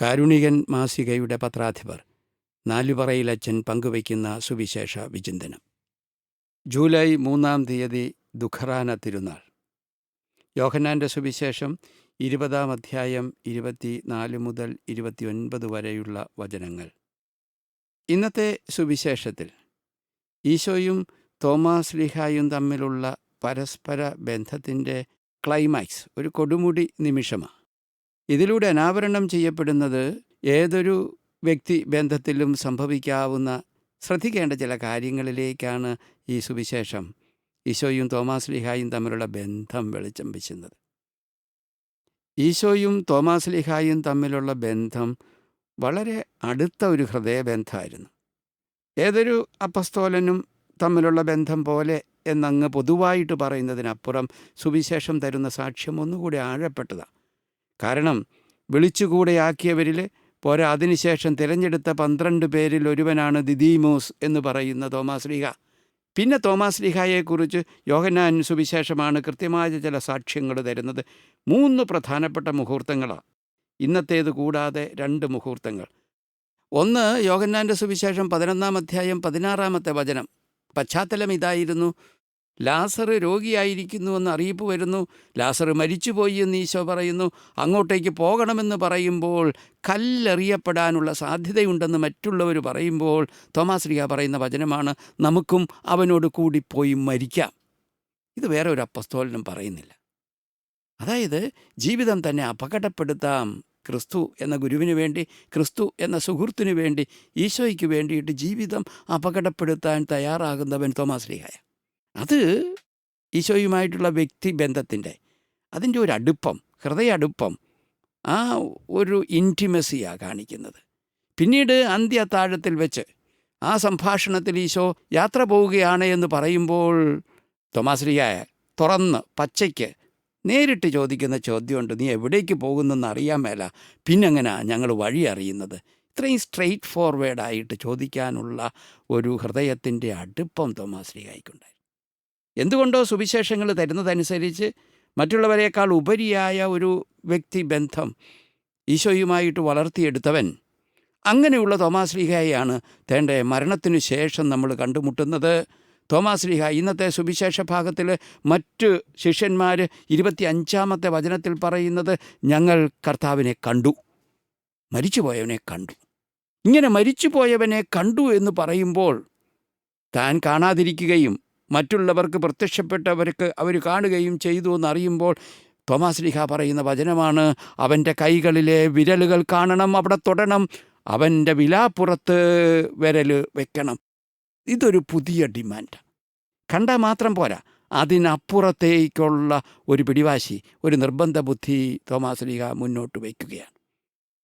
കാരുണികൻ മാസികയുടെ പത്രാധിപർ. നാലുപറയിലച്ഛൻ പങ്കുവയ്ക്കുന്ന സുവിശേഷ വിചിന്തനം. ജൂലൈ മൂന്നാം തീയതി ദുഃഖറാന തിരുനാൾ. യോഹന്നാന്റെ സുവിശേഷം ഇരുപതാം അധ്യായം ഇരുപത്തി നാല് മുതൽ ഇരുപത്തിയൊൻപത് വരെയുള്ള വചനങ്ങൾ. ഇന്നത്തെ സുവിശേഷത്തിൽ ഈശോയും തോമാസ് ലിഹായും തമ്മിലുള്ള പരസ്പര ബന്ധത്തിന്റെ ക്ലൈമാക്സ് ഒരു കൊടുമുടി നിമിഷമാണ്. ഇതിലൂടെ അനാവരണം ചെയ്യപ്പെടുന്നത് ഏതൊരു വ്യക്തി ബന്ധത്തിലും സംഭവിക്കാവുന്ന ശ്രദ്ധിക്കേണ്ട ചില കാര്യങ്ങളിലേക്കാണ് ഈ സുവിശേഷം. ഈശോയും തോമാസ് ലിഹായും തമ്മിലുള്ള ബന്ധം വെളിച്ചം വെച്ചുന്നത് ഈശോയും തോമാസ് ലിഹായും തമ്മിലുള്ള ബന്ധം വളരെ അടുത്ത ഒരു ഹൃദയബന്ധമായിരുന്നു. ഏതൊരു അപ്പസ്തോലനും തമ്മിലുള്ള ബന്ധം പോലെ എന്നങ്ങ് പൊതുവായിട്ട് പറയുന്നതിനപ്പുറം സുവിശേഷം തരുന്ന സാക്ഷ്യം ഒന്നുകൂടി ആഴപ്പെട്ടതാണ് കാരണം വിളിച്ചുകൂടെയാക്കിയവരിൽ പോരാ. അതിനുശേഷം തിരഞ്ഞെടുത്ത പന്ത്രണ്ട് പേരിൽ ഒരുവനാണ് ദിദീമോസ് എന്ന് പറയുന്ന തോമാസ് ലീഹ. പിന്നെ തോമാസ് ലീഹായെക്കുറിച്ച് യോഹന്നാൻ സുവിശേഷമാണ് കൃത്യമായ ചില സാക്ഷ്യങ്ങൾ തരുന്നത്. മൂന്ന് പ്രധാനപ്പെട്ട മുഹൂർത്തങ്ങളാണ് ഇന്നത്തേത് കൂടാതെ രണ്ട് മുഹൂർത്തങ്ങൾ. ഒന്ന് യോഹന്നാന്റെ സുവിശേഷം പതിനൊന്നാം അധ്യായം പതിനാറാമത്തെ വചനം. പശ്ചാത്തലം ഇതായിരുന്നു. ലാസർ രോഗിയായിരിക്കുന്നുവെന്ന് അറിയിപ്പ് വരുന്നു. ലാസർ മരിച്ചുപോയി എന്ന് ഈശോ പറയുന്നു. അങ്ങോട്ടേക്ക് പോകണമെന്ന് പറയുമ്പോൾ കല്ലെറിയപ്പെടാനുള്ള സാധ്യതയുണ്ടെന്ന് മറ്റുള്ളവർ പറയുമ്പോൾ തോമാസ് ലിയ പറയുന്ന വചനമാണ് നമുക്കും അവനോട് കൂടി പോയി മരിക്കാം. ഇത് വേറെ ഒരു അപ്പസ്തോലനും പറയുന്നില്ല. അതായത് ജീവിതം തന്നെ അപകടപ്പെടുത്താം ക്രിസ്തു എന്ന ഗുരുവിന് വേണ്ടി ക്രിസ്തു എന്ന സുഹൃത്തിനു വേണ്ടി ഈശോയ്ക്ക് വേണ്ടിയിട്ട് ജീവിതം അപകടപ്പെടുത്താൻ തയ്യാറാകുന്നവൻ തോമാസ് ലീഹായ അത് ഈശോയുമായിട്ടുള്ള വ്യക്തി ബന്ധത്തിന്റെ അതിന്റെ ഒരു അടുപ്പം ഹൃദയ അടുപ്പം ആ ഒരു ഇന്റിമസിയാണ് കാണിക്കുന്നത്. പിന്നീട് അന്ത്യത്താഴത്തിൽ വെച്ച് ആ സംഭാഷണത്തിൽ ഈശോ യാത്ര പോവുകയാണ് എന്ന് പറയുമ്പോൾ തൊമാശ്രീയായ തുറന്ന് പച്ചയ്ക്ക് നേരിട്ട് ചോദിക്കുന്ന ചോദ്യമുണ്ട് നീ എവിടേക്ക് പോകുന്നെന്ന് അറിയാൻ മേല? പിന്നെങ്ങനാ ഞങ്ങൾ വഴി അറിയുന്നത്? ഇത്രയും സ്ട്രെയിറ്റ് ഫോർവേഡായിട്ട് ചോദിക്കാനുള്ള ഒരു ഹൃദയത്തിന്റെ അടുപ്പം തോമാസ് ലീഹായിക്കുണ്ടായി എന്തുകൊണ്ടോ സുവിശേഷങ്ങൾ തരുന്നതനുസരിച്ച് മറ്റുള്ളവരെക്കാൾ ഉപരിയായ ഒരു വ്യക്തി ബന്ധം ഈശോയുമായിട്ട് വളർത്തിയെടുത്തവൻ അങ്ങനെയുള്ള തോമാസ് ലീഹയെയാണ് തേണ്ട മരണത്തിനു ശേഷം നമ്മൾ കണ്ടുമുട്ടുന്നത്. തോമാസ് ലീഹ ഇന്നത്തെ സുവിശേഷ ഭാഗത്തിൽ മറ്റ് ശിഷ്യന്മാർ ഇരുപത്തി അഞ്ചാമത്തെ വചനത്തിൽ പറയുന്നത് ഞങ്ങൾ കർത്താവിനെ കണ്ടു മരിച്ചുപോയവനെ കണ്ടു. ഇങ്ങനെ മരിച്ചുപോയവനെ കണ്ടു എന്ന് പറയുമ്പോൾ താൻ കാണാതിരിക്കുകയും മറ്റുള്ളവർക്ക് പ്രത്യക്ഷപ്പെട്ടവർക്ക് അവർ കാണുകയും ചെയ്തു എന്നറിയുമ്പോൾ തോമാസ് ലിഹ പറയുന്ന വചനമാണ് അവന്റെ കൈകളിലെ വിരലുകൾ കാണണം അവിടെ തൊടണം അവന്റെ വിലാപ്പുറത്ത് വിരൽ വെക്കണം. ഇതൊരു പുതിയ ഡിമാൻഡ്. കണ്ടാൽ മാത്രം പോരാ. അതിനപ്പുറത്തേക്കുള്ള ഒരു പിടിവാശി ഒരു നിർബന്ധ ബുദ്ധി തോമാസ് ലിഹ മുന്നോട്ട് വയ്ക്കുകയാണ്.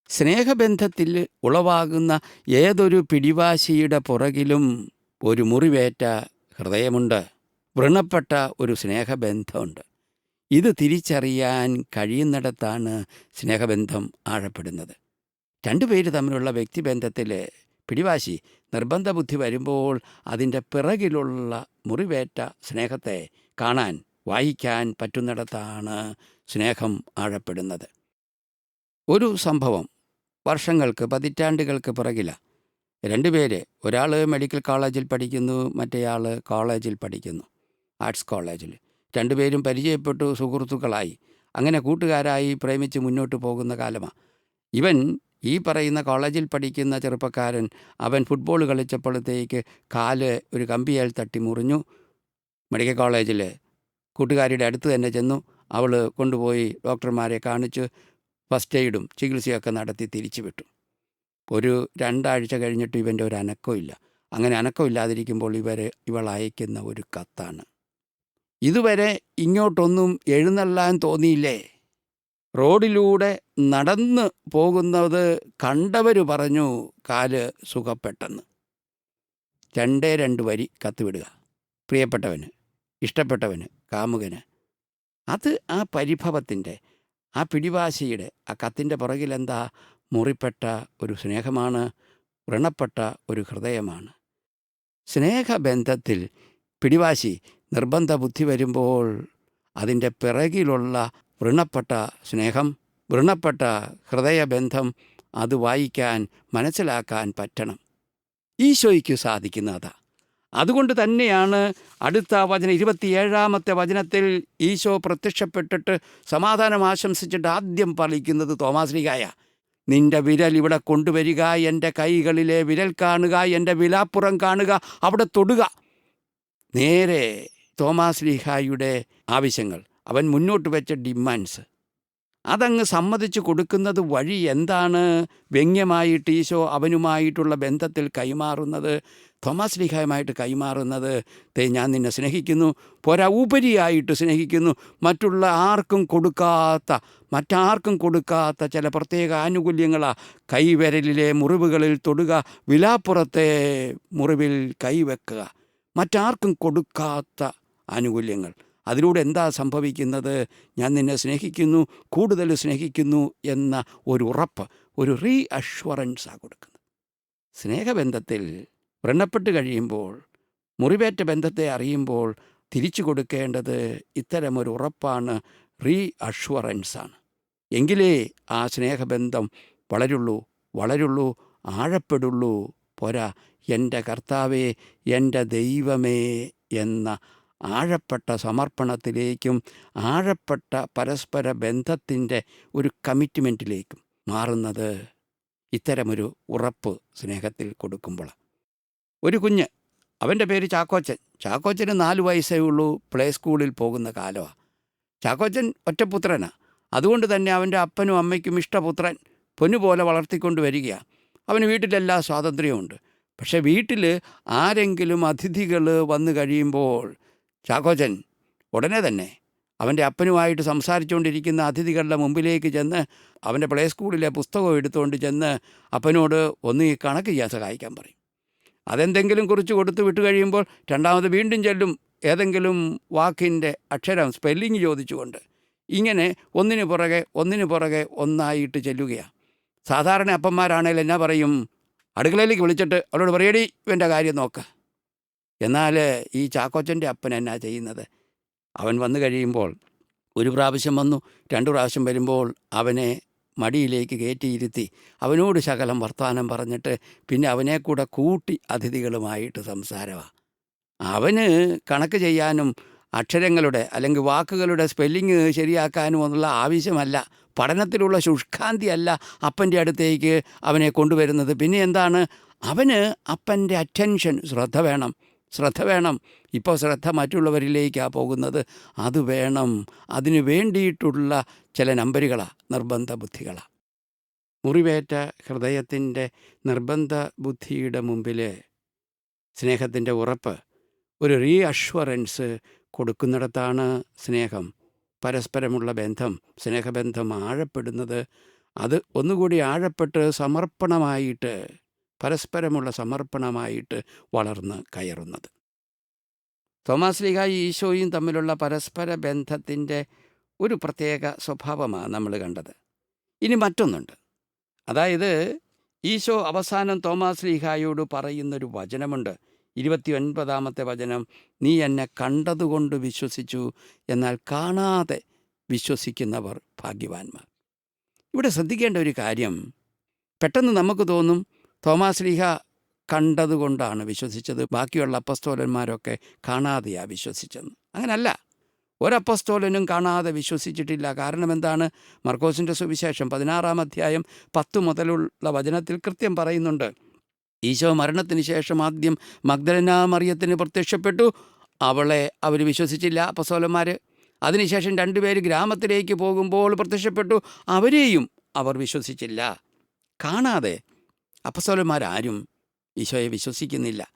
സ്നേഹബന്ധത്തിൽ ഉളവാകുന്ന ഏതൊരു പിടിവാശിയുടെ പുറകിലും ഒരു മുറിവേറ്റ ഹൃദയമുണ്ട്. വ്രണപ്പെട്ട ഒരു സ്നേഹബന്ധമുണ്ട്. ഇത് തിരിച്ചറിയാൻ കഴിയുന്നിടത്താണ് സ്നേഹബന്ധം ആഴപ്പെടുന്നത്. രണ്ടുപേര് തമ്മിലുള്ള വ്യക്തിബന്ധത്തിൽ പിടിവാശി നിർബന്ധ ബുദ്ധി വരുമ്പോൾ അതിന്റെ പിറകിലുള്ള മുറിവേറ്റ സ്നേഹത്തെ കാണാൻ വായിക്കാൻ പറ്റുന്നിടത്താണ് സ്നേഹം ആഴപ്പെടുന്നത്. ഒരു സംഭവം. വർഷങ്ങൾക്ക് പതിറ്റാണ്ടുകൾക്ക് പിറകില രണ്ടുപേര് ഒരാൾ മെഡിക്കൽ കോളേജിൽ പഠിക്കുന്നു മറ്റേയാൾ കോളേജിൽ പഠിക്കുന്നു. ആർട്സ് കോളേജിൽ രണ്ടുപേരും പരിചയപ്പെട്ടു സുഹൃത്തുക്കളായി. അങ്ങനെ കൂട്ടുകാരായി പ്രേമിച്ച് മുന്നോട്ട് പോകുന്ന കാലമാണ് ഇവൻ ഈ പറയുന്ന കോളേജിൽ പഠിക്കുന്ന ചെറുപ്പക്കാരൻ അവൻ ഫുട്ബോൾ കളിച്ചപ്പോഴത്തേക്ക് കാൽ ഒരു കമ്പിയാൽ തട്ടി മുറിഞ്ഞു. മെഡിക്കൽ കോളേജിൽ കൂട്ടുകാരിയുടെ അടുത്ത് തന്നെ ചെന്നു. അവൾ കൊണ്ടുപോയി ഡോക്ടർമാരെ കാണിച്ച് ഫസ്റ്റ് എയ്ഡും ചികിത്സയൊക്കെ നടത്തി തിരിച്ചു വിട്ടു ഒരു രണ്ടാഴ്ച കഴിഞ്ഞിട്ട് ഇവന്റെ ഒരു അനക്കമില്ല അങ്ങനെ അനക്കമില്ലാതിരിക്കുമ്പോൾ ഇവർ ഇവൾ അയക്കുന്ന ഒരു കത്താണ്. ഇതുവരെ ഇങ്ങോട്ടൊന്നും എഴുന്നള്ളാൻ തോന്നിയില്ലേ? റോഡിലൂടെ നടന്ന് പോകുന്നത് കണ്ടവർ പറഞ്ഞു കാൽ സുഖപ്പെട്ടെന്ന്. രണ്ടേ രണ്ട് വരി കത്തുവിടുക. പ്രിയപ്പെട്ടവന് ഇഷ്ടപ്പെട്ടവന് കാമുകന്. അത് ആ പരിഭവത്തിന്റെ ആ പിടിവാശിയുടെ ആ കത്തിന്റെ പുറകിലെന്താ മുറിപ്പെട്ട ഒരു സ്നേഹമാണ് വ്രണപ്പെട്ട ഒരു ഹൃദയമാണ്. സ്നേഹബന്ധത്തിൽ പിടിവാശി നിർബന്ധ ബുദ്ധി വരുമ്പോൾ അതിന്റെ പിറകിലുള്ള വ്രണപ്പെട്ട സ്നേഹം വ്രണപ്പെട്ട ഹൃദയബന്ധം അത് വായിക്കാൻ മനസ്സിലാക്കാൻ പറ്റണം. ഈശോയ്ക്ക് സാധിക്കുന്ന അതാ. അതുകൊണ്ട് തന്നെയാണ് അടുത്ത വചനം ഇരുപത്തിയേഴാമത്തെ വചനത്തിൽ ഈശോ പ്രത്യക്ഷപ്പെട്ടിട്ട് സമാധാനം ആശംസിച്ചിട്ട് ആദ്യം പാലിക്കുന്നത് തോമാശ്രീകായ നിന്റെ വിരൽ ഇവിടെ കൊണ്ടുവരിക എന്റെ കൈകളിലെ വിരൽ കാണുക എന്റെ വിലാപ്പുറം കാണുക അവിടെ തൊടുക. നേരെ തോമാശ്രീഹായുടെ ആവശ്യങ്ങൾ. അവൻ മുന്നോട്ട് വെച്ച ഡിമാൻഡ്സ് അതങ്ങ് സമ്മതിച്ചു കൊടുക്കുന്നത് വഴി എന്താണ്? വ്യംഗ്യമായിട്ട് ഈശോ അവനുമായിട്ടുള്ള ബന്ധത്തിൽ കൈമാറുന്നത്? തോമസ് ലിഹായുമായിട്ട് കൈമാറുന്നത്? തേ ഞാൻ നിന്നെ സ്നേഹിക്കുന്നു. പോരാ ഉപരിയായിട്ട് സ്നേഹിക്കുന്നു. മറ്റുള്ള ആർക്കും കൊടുക്കാത്ത മറ്റാർക്കും കൊടുക്കാത്ത ചില പ്രത്യേക ആനുകൂല്യങ്ങളാണ് കൈവിരലിലെ മുറിവുകളിൽ തൊടുക വിലാപ്പുറത്തെ മുറിവിൽ കൈവെക്കുക. മറ്റാർക്കും കൊടുക്കാത്ത ആനുകൂല്യങ്ങൾ. അതിലൂടെ എന്താ സംഭവിക്കുന്നത്? ഞാൻ നിന്നെ സ്നേഹിക്കുന്നു കൂടുതൽ സ്നേഹിക്കുന്നു എന്ന ഒരു ഉറപ്പ് ഒരു റീ അഷ്വറൻസാണ് കൊടുക്കുന്നത്. സ്നേഹബന്ധത്തിൽ വ്രണപ്പെട്ട് കഴിയുമ്പോൾ മുറിവേറ്റ ബന്ധത്തെ അറിയുമ്പോൾ തിരിച്ചു കൊടുക്കേണ്ടത് ഇത്തരമൊരു ഉറപ്പാണ് റീ അഷ്വറൻസാണ് എങ്കിലേ ആ സ്നേഹബന്ധം വളരുള്ളൂ വളരുള്ളൂ ആഴപ്പെടുള്ളൂ. പോരാ എന്റെ കർത്താവേ എന്റെ ദൈവമേ എന്ന ആഴപ്പെട്ട സമർപ്പണത്തിലേക്കും ആഴപ്പെട്ട പരസ്പര ബന്ധത്തിന്റെ ഒരു കമ്മിറ്റ്മെന്റിലേക്കും മാറുന്നത് ഇത്തരമൊരു ഉറപ്പ് സ്നേഹത്തിൽ കൊടുക്കുമ്പോൾ. ഒരു കുഞ്ഞ് അവന്റെ പേര് ചാക്കോച്ചൻ. ചാക്കോച്ചന് നാല് വയസ്സേ ഉള്ളൂ പ്ലേ സ്കൂളിൽ പോകുന്ന കാലമാണ് ചാക്കോച്ചൻ ഒറ്റപുത്രനാണ് അതുകൊണ്ട് തന്നെ അവന്റെ അപ്പനും അമ്മയ്ക്കും ഇഷ്ടപുത്രൻ പൊന്നുപോലെ വളർത്തിക്കൊണ്ട് വരികയാണ് അവന് വീട്ടിലെല്ലാ സ്വാതന്ത്ര്യമുണ്ട് പക്ഷേ വീട്ടിൽ ആരെങ്കിലും അതിഥികൾ വന്നു കഴിയുമ്പോൾ ചാക്കോച്ചൻ ഉടനെ തന്നെ. അവന്റെ അപ്പനുമായിട്ട് സംസാരിച്ചുകൊണ്ടിരിക്കുന്ന അതിഥികളുടെ മുമ്പിലേക്ക് ചെന്ന് അവന്റെ പ്ലേ സ്കൂളിലെ പുസ്തകം എടുത്തുകൊണ്ട് ചെന്ന് അപ്പനോട് ഒന്ന് ഈ കണക്ക് ചെയ്യാൻ സഹായിക്കാൻ പറയും. അതെന്തെങ്കിലും കുറിച്ച് കൊടുത്തു വിട്ട് കഴിയുമ്പോൾ രണ്ടാമത് വീണ്ടും ചെല്ലും. ഏതെങ്കിലും വാക്കിന്റെ അക്ഷരം സ്പെല്ലിങ് ചോദിച്ചുകൊണ്ട് ഇങ്ങനെ ഒന്നിനു പുറകെ ഒന്നിനു പുറകെ ഒന്നായിട്ട് ചെല്ലുകയാണ്. സാധാരണ അപ്പന്മാരാണേൽ എന്നാ പറയും? അടുക്കളയിലേക്ക് വിളിച്ചിട്ട് അവരോട് പറയടി ഇവന്റെ കാര്യം നോക്ക്. എന്നാൽ ഈ ചാക്കോച്ചന്റെ അപ്പൻ എന്നാ ചെയ്യുന്നത്? അവൻ വന്നു കഴിയുമ്പോൾ ഒരു പ്രാവശ്യം വന്നു രണ്ടു പ്രാവശ്യം വരുമ്പോൾ അവനെ മടിയിലേക്ക് കയറ്റിയിരുത്തി അവനോട് ശകലം വർത്തമാനം പറഞ്ഞിട്ട് പിന്നെ അവനെ കൂടെ കൂട്ടി അതിഥികളുമായിട്ട് സംസാരമാണ് അവന് കണക്ക് ചെയ്യാനും അക്ഷരങ്ങളുടെ അല്ലെങ്കിൽ വാക്കുകളുടെ സ്പെല്ലിങ് ശരിയാക്കാനും എന്നുള്ള ആവശ്യമല്ല. പഠനത്തിലുള്ള ശുഷ്കാന്തി അല്ല അപ്പന്റെ അടുത്തേക്ക് അവനെ കൊണ്ടുവരുന്നത്. പിന്നെ എന്താണ്? അവന് അപ്പന്റെ അറ്റൻഷൻ ശ്രദ്ധ വേണം. ശ്രദ്ധ വേണം. ഇപ്പോൾ ശ്രദ്ധ മറ്റുള്ളവരിലേക്കാണ് പോകുന്നത്. അത് വേണം. അതിനു വേണ്ടിയിട്ടുള്ള ചില നമ്പരുകളാണ് നിർബന്ധ ബുദ്ധികളാണ് മുറിവേറ്റ ഹൃദയത്തിന്റെ നിർബന്ധ ബുദ്ധിയുടെ മുമ്പിൽ സ്നേഹത്തിന്റെ ഉറപ്പ് ഒരു റീ അഷ്വറൻസ് കൊടുക്കുന്നിടത്താണ് സ്നേഹം. പരസ്പരമുള്ള ബന്ധം സ്നേഹബന്ധം ആഴപ്പെടുന്നത്. അത് ഒന്നുകൂടി ആഴപ്പെട്ട് സമർപ്പണമായിട്ട് പരസ്പരമുള്ള സമർപ്പണമായിട്ട് വളർന്ന് കയറുന്നത്. തോമാസ് ലീഗായി ഈശോയും തമ്മിലുള്ള പരസ്പര ബന്ധത്തിന്റെ ഒരു പ്രത്യേക സ്വഭാവമാണ് നമ്മൾ കണ്ടത്. ഇനി മറ്റൊന്നുണ്ട്. അതായത് ഈശോ അവസാനം തോമാസ് ലീഹായോട് പറയുന്നൊരു വചനമുണ്ട്. ഇരുപത്തി ഒൻപതാമത്തെ വചനം നീ എന്നെ കണ്ടതുകൊണ്ട് വിശ്വസിച്ചു എന്നാൽ കാണാതെ വിശ്വസിക്കുന്നവർ ഭാഗ്യവാന്മാർ. ഇവിടെ ശ്രദ്ധിക്കേണ്ട ഒരു കാര്യം പെട്ടെന്ന് നമുക്ക് തോന്നും തോമാസ് ലീഹ കണ്ടതുകൊണ്ടാണ് വിശ്വസിച്ചത്. ബാക്കിയുള്ള അപ്പസ്തോലന്മാരൊക്കെ കാണാതെയാണ് വിശ്വസിച്ചെന്ന്. അങ്ങനല്ല. ഒരപ്പസ്തോലനും കാണാതെ വിശ്വസിച്ചിട്ടില്ല. കാരണം എന്താണ്? മർക്കോസിന്റെ സുവിശേഷം പതിനാറാം അധ്യായം പത്ത് മുതലുള്ള വചനത്തിൽ കൃത്യം പറയുന്നുണ്ട്. ഈശോ മരണത്തിന് ശേഷം ആദ്യം മഗ്ദലന മറിയത്തിന് പ്രത്യക്ഷപ്പെട്ടു. അവളെ അവർ വിശ്വസിച്ചില്ല അപ്പസ്തോലന്മാർ അതിനുശേഷം രണ്ടുപേര് ഗ്രാമത്തിലേക്ക് പോകുമ്പോൾ പ്രത്യക്ഷപ്പെട്ടു. അവരെയും അവർ വിശ്വസിച്ചില്ല. കാണാതെ അപ്പസ്തോലന്മാരാരും ഈശോയെ വിശ്വസിക്കുന്നില്ല.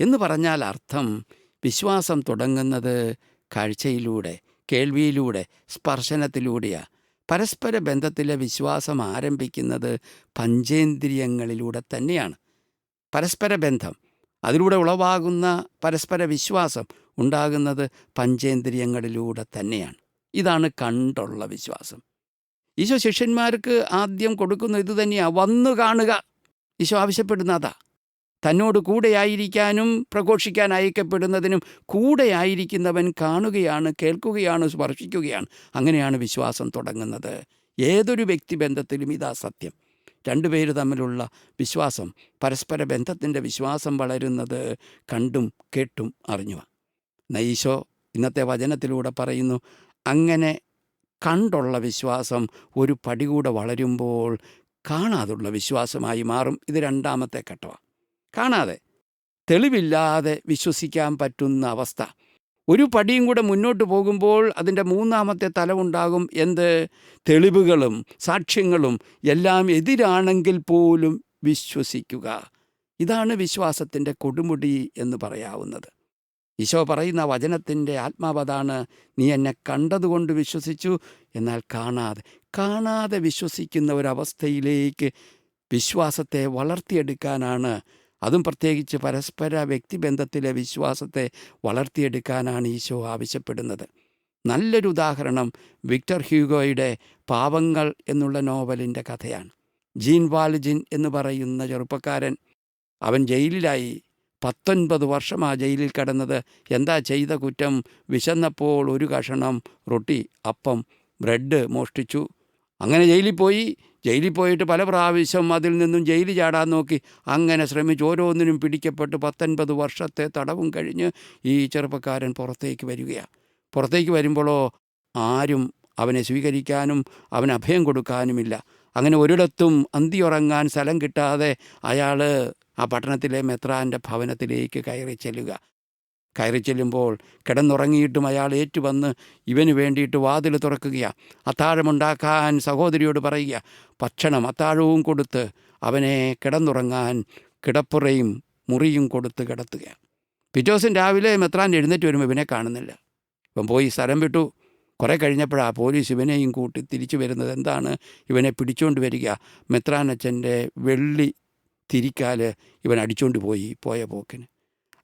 എന്ന് പറഞ്ഞാൽ അർത്ഥം വിശ്വാസം തുടങ്ങുന്നത് കാഴ്ചയിലൂടെ കേൾവിയിലൂടെ സ്പർശനത്തിലൂടെയാണ് പരസ്പര ബന്ധത്തിലെ വിശ്വാസം ആരംഭിക്കുന്നത് പഞ്ചേന്ദ്രിയങ്ങളിലൂടെ തന്നെയാണ്. പരസ്പര ബന്ധം അതിലൂടെ ഉളവാകുന്ന പരസ്പര വിശ്വാസം ഉണ്ടാകുന്നത് പഞ്ചേന്ദ്രിയങ്ങളിലൂടെ തന്നെയാണ്. ഇതാണ് കണ്ടുള്ള വിശ്വാസം. ഈശോ ശിഷ്യന്മാർക്ക് ആദ്യം കൊടുക്കുന്ന ഇത് തന്നെയാണ് വന്നു കാണുക. ഈശോ ആവശ്യപ്പെടുന്ന അതാ തന്നോട് കൂടെയായിരിക്കാനും പ്രഘോഷിക്കാൻ അയക്കപ്പെടുന്നതിനും കൂടെയായിരിക്കുന്നവൻ കാണുകയാണ് കേൾക്കുകയാണ് സ്പർശിക്കുകയാണ്. അങ്ങനെയാണ് വിശ്വാസം തുടങ്ങുന്നത്. ഏതൊരു വ്യക്തിബന്ധത്തിലും ഇതാ സത്യം. രണ്ടുപേര് തമ്മിലുള്ള വിശ്വാസം പരസ്പര ബന്ധത്തിന്റെ വിശ്വാസം വളരുന്നത് കണ്ടും കേട്ടും അറിഞ്ഞു നൈശോ ഇന്നത്തെ വചനത്തിലൂടെ പറയുന്നു അങ്ങനെ കണ്ടുള്ള വിശ്വാസം ഒരു പടി കൂടെ വളരുമ്പോൾ കാണാതുള്ള വിശ്വാസമായി മാറും. ഇത് രണ്ടാമത്തെ ഘട്ടമാണ് കാണാതെ തെളിവില്ലാതെ വിശ്വസിക്കാൻ പറ്റുന്ന അവസ്ഥ. ഒരു പടിയും കൂടെ മുന്നോട്ട് പോകുമ്പോൾ അതിന്റെ മൂന്നാമത്തെ തലമുണ്ടാകും എന്ത്? തെളിവുകളും സാക്ഷ്യങ്ങളും എല്ലാം എതിരാണെങ്കിൽ പോലും വിശ്വസിക്കുക. ഇതാണ് വിശ്വാസത്തിന്റെ കൊടുമുടി എന്ന് പറയാവുന്നത്. ഈശോ പറയുന്ന വചനത്തിന്റെ ആത്മാവതാണ് നീ എന്നെ കണ്ടതുകൊണ്ട് വിശ്വസിച്ചു എന്നാൽ കാണാതെ കാണാതെ വിശ്വസിക്കുന്ന ഒരവസ്ഥയിലേക്ക് വിശ്വാസത്തെ വളർത്തിയെടുക്കാനാണ്. അതും പ്രത്യേകിച്ച് പരസ്പര വ്യക്തിബന്ധത്തിലെ വിശ്വാസത്തെ വളർത്തിയെടുക്കാനാണ് ഈശോ ആവശ്യപ്പെടുന്നത്. നല്ലൊരു ഉദാഹരണം വിക്ടർ ഹ്യൂഗോയുടെ പാവങ്ങൾ എന്നുള്ള നോവലിന്റെ കഥയാണ്. ജീൻ വാൽജിൻ എന്ന് പറയുന്ന ചെറുപ്പക്കാരൻ അവൻ ജയിലിലായി. പത്തൊൻപത് വർഷം ആ ജയിലിൽ കിടന്നത്. എന്താ ചെയ്ത കുറ്റം? വിശന്നപ്പോൾ ഒരു കഷണം റൊട്ടി അപ്പം ബ്രെഡ് മോഷ്ടിച്ചു. അങ്ങനെ ജയിലിൽ പോയി. ജയിലിൽ പോയിട്ട് പല പ്രാവശ്യം അതിൽ നിന്നും ജയിലിൽ ചാടാൻ നോക്കി. അങ്ങനെ ശ്രമിച്ച് ഓരോന്നിനും പിടിക്കപ്പെട്ട് പത്തൊൻപത് വർഷത്തെ തടവും കഴിഞ്ഞ് ഈ ചെറുപ്പക്കാരൻ പുറത്തേക്ക് വരികയാണ്. പുറത്തേക്ക് വരുമ്പോഴോ ആരും അവനെ സ്വീകരിക്കാനും അവന് അഭയം കൊടുക്കാനുമില്ല. അങ്ങനെ ഒരിടത്തും അന്തിയുറങ്ങാൻ സ്ഥലം കിട്ടാതെ അയാൾ ആ പട്ടണത്തിലെ മെത്രാന്റെ ഭവനത്തിലേക്ക് കയറി ചെല്ലുക. കയറി ചെല്ലുമ്പോൾ കിടന്നുറങ്ങിയിട്ടും അയാൾ ഏറ്റുവന്ന് ഇവന് വേണ്ടിയിട്ട് വാതിൽ തുറക്കുകയാണ് അത്താഴമുണ്ടാക്കാൻ സഹോദരിയോട് പറയുക ഭക്ഷണം അത്താഴവും കൊടുത്ത് അവനെ കിടന്നുറങ്ങാൻ കിടപ്പുറയും മുറിയും കൊടുത്ത് കിടത്തുക പിറ്റേ രാവിലെ മെത്രാൻ എഴുന്നേറ്റ് വരുമ്പോൾ ഇവനെ കാണുന്നില്ല. ഇവൻ പോയി സ്ഥലം വിട്ടു. കുറേ കഴിഞ്ഞപ്പോഴാണ് പോലീസ് ഇവനെയും കൂട്ടി തിരിച്ചു വരുന്നത്. എന്താണ്? ഇവനെ പിടിച്ചുകൊണ്ട് വരിക. മെത്രാനച്ഛന്റെ വെള്ളി തിരിക്കാൽ ഇവൻ അടിച്ചുകൊണ്ട് പോയി പോയ പോക്കിന്.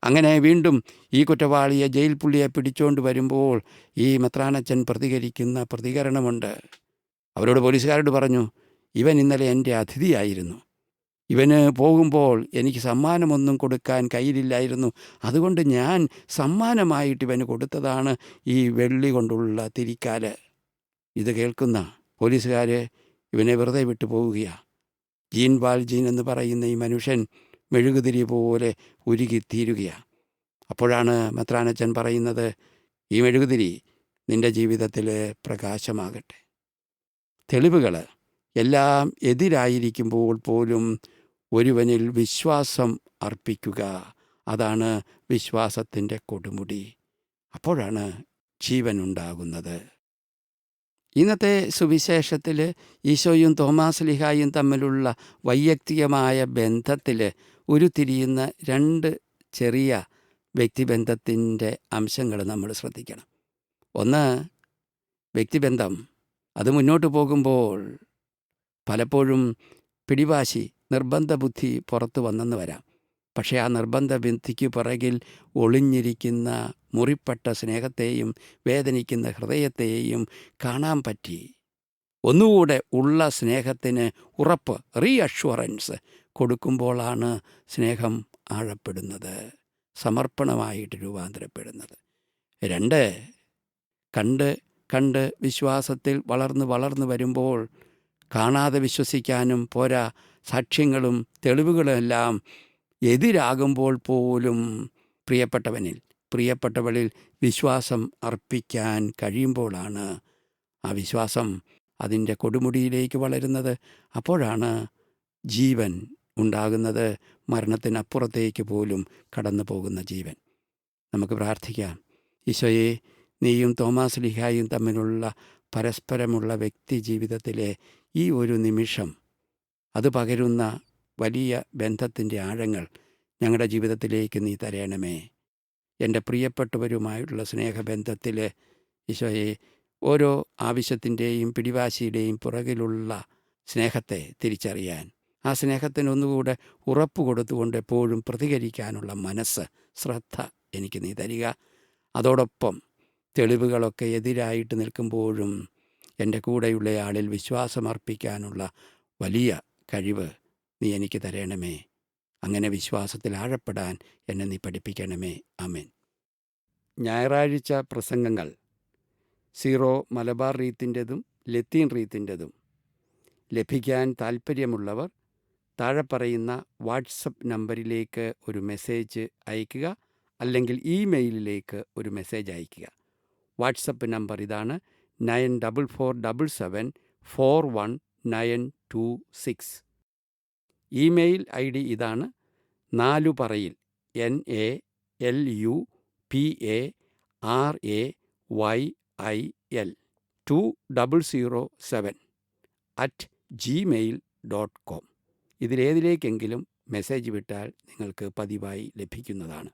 അങ്ങനെ വീണ്ടും ഈ കുറ്റവാളിയെ ജയിൽ പുള്ളിയെ പിടിച്ചുകൊണ്ട് വരുമ്പോൾ ഈ മെത്രാനച്ചൻ പ്രതികരിക്കുന്ന പ്രതികരണമുണ്ട്. അവരോട് പോലീസുകാരോട് പറഞ്ഞു ഇവൻ ഇന്നലെ എന്റെ അതിഥിയായിരുന്നു. ഇവന് പോകുമ്പോൾ എനിക്ക് സമ്മാനമൊന്നും കൊടുക്കാൻ കയ്യിലില്ലായിരുന്നു. അതുകൊണ്ട് ഞാൻ സമ്മാനമായിട്ട് ഇവന് കൊടുത്തതാണ് ഈ വെള്ളി കൊണ്ടുള്ള തിരിക്കാൽ. ഇത് കേൾക്കുന്ന പോലീസുകാർ ഇവനെ വെറുതെ വിട്ടു പോവുകയാണ് ജീൻ ബാൽജീൻ എന്ന് പറയുന്ന ഈ മനുഷ്യൻ മെഴുകുതിരി പോലെ ഉരുകിത്തീരുകയാണ്. അപ്പോഴാണ് മെത്രാനച്ചൻ പറയുന്നത് ഈ മെഴുകുതിരി നിന്റെ ജീവിതത്തിൽ പ്രകാശമാകട്ടെ. തെളിവുകൾ എല്ലാം എതിരായിരിക്കുമ്പോൾ പോലും ഒരുവനിൽ വിശ്വാസം അർപ്പിക്കുക അതാണ് വിശ്വാസത്തിന്റെ കൊടുമുടി. അപ്പോഴാണ് ജീവൻ ഉണ്ടാകുന്നത് ഇന്നത്തെ സുവിശേഷത്തിൽ ഈശോയും തോമാസ് ലിഹായും തമ്മിലുള്ള വൈയക്തികമായ ബന്ധത്തിൽ ഉരുത്തിരിയുന്ന രണ്ട് ചെറിയ വ്യക്തിബന്ധത്തിന്റെ അംശങ്ങൾ നമ്മൾ ശ്രദ്ധിക്കണം. ഒന്ന് വ്യക്തിബന്ധം. അത് മുന്നോട്ട് പോകുമ്പോൾ പലപ്പോഴും പിടിവാശി നിർബന്ധ ബുദ്ധി പുറത്തു വന്നെന്ന് വരാം. പക്ഷേ ആ നിർബന്ധ ബുദ്ധിക്ക് പിറകിൽ ഒളിഞ്ഞിരിക്കുന്ന മുറിപ്പെട്ട സ്നേഹത്തെയും വേദനിക്കുന്ന ഹൃദയത്തെയും കാണാൻ പറ്റി. ഒന്നുകൂടെ ഉള്ള സ്നേഹത്തിന് ഉറപ്പ് റീഅഷ്വറൻസ് കൊടുക്കുമ്പോഴാണ് സ്നേഹം ആഴപ്പെടുന്നത് സമർപ്പണമായിട്ട് രൂപാന്തരപ്പെടുന്നത്. രണ്ട് കണ്ട് കണ്ട് വിശ്വാസത്തിൽ വളർന്ന് വളർന്നു വരുമ്പോൾ കാണാതെ വിശ്വസിക്കാനും പോരാ സാക്ഷ്യങ്ങളും തെളിവുകളുമെല്ലാം എതിരാകുമ്പോൾ പോലും പ്രിയപ്പെട്ടവനിൽ പ്രിയപ്പെട്ടവളിൽ വിശ്വാസം അർപ്പിക്കാൻ കഴിയുമ്പോഴാണ് ആ വിശ്വാസം അതിന്റെ കൊടുമുടിയിലേക്ക് വളരുന്നത്. അപ്പോഴാണ് ജീവൻ ഉണ്ടാകുന്നത് മരണത്തിനപ്പുറത്തേക്ക് പോലും കടന്നു പോകുന്ന ജീവൻ. നമുക്ക് പ്രാർത്ഥിക്കാം. ഈശോയെ നീയും തോമാസ് ലിഹായും തമ്മിലുള്ള പരസ്പരമുള്ള വ്യക്തി ജീവിതത്തിലെ ഈ ഒരു നിമിഷം അത് പകരുന്ന വലിയ ബന്ധത്തിന്റെ ആഴങ്ങൾ ഞങ്ങളുടെ ജീവിതത്തിലേക്ക് നീ തരയണമേ എന്റെ പ്രിയപ്പെട്ടവരുമായിട്ടുള്ള സ്നേഹബന്ധത്തിൽ ഈശോയെ ഓരോ ആവശ്യത്തിന്റെയും പിടിവാശിയുടെയും പുറകിലുള്ള സ്നേഹത്തെ തിരിച്ചറിയാൻ ആ സ്നേഹത്തിന് ഒന്നുകൂടെ ഉറപ്പ് കൊടുത്തുകൊണ്ട് എപ്പോഴും പ്രതികരിക്കാനുള്ള മനസ്സ് ശ്രദ്ധ എനിക്ക് നീ തരിക. അതോടൊപ്പം തെളിവുകളൊക്കെ എതിരായിട്ട് നിൽക്കുമ്പോഴും എന്റെ കൂടെയുള്ള ആളിൽ വിശ്വാസമർപ്പിക്കാനുള്ള വലിയ കഴിവ് നീ എനിക്ക് തരണമേ. അങ്ങനെ വിശ്വാസത്തിൽ ആഴപ്പെടാൻ എന്നെ നീ പഠിപ്പിക്കണമേ. അമേൻ ഞായറാഴ്ച പ്രസംഗങ്ങൾ. സീറോ മലബാർ റീത്തിന്റെതും ലത്തീൻ റീത്തിന്റെതും. ലഭിക്കാൻ താൽപ്പര്യമുള്ളവർ താഴെ പറയുന്ന വാട്സപ്പ് നമ്പറിലേക്ക് ഒരു മെസ്സേജ് അയയ്ക്കുക അല്ലെങ്കിൽ ഇമെയിലിലേക്ക് ഒരു മെസ്സേജ് അയയ്ക്കുക വാട്സപ്പ് നമ്പർ ഇതാണ് nine double four double seven four one nine two six. Email I D ഇതാണ്. നാലു പറയിൽ. N A L U P A R A Y I L. Two double zero seven at Gmail dot com. ഇതിലേതിലേക്കെങ്കിലും message വിട്ടാൽ നിങ്ങൾക്ക് പതിവായി ലഭിക്കുന്നതാണ്.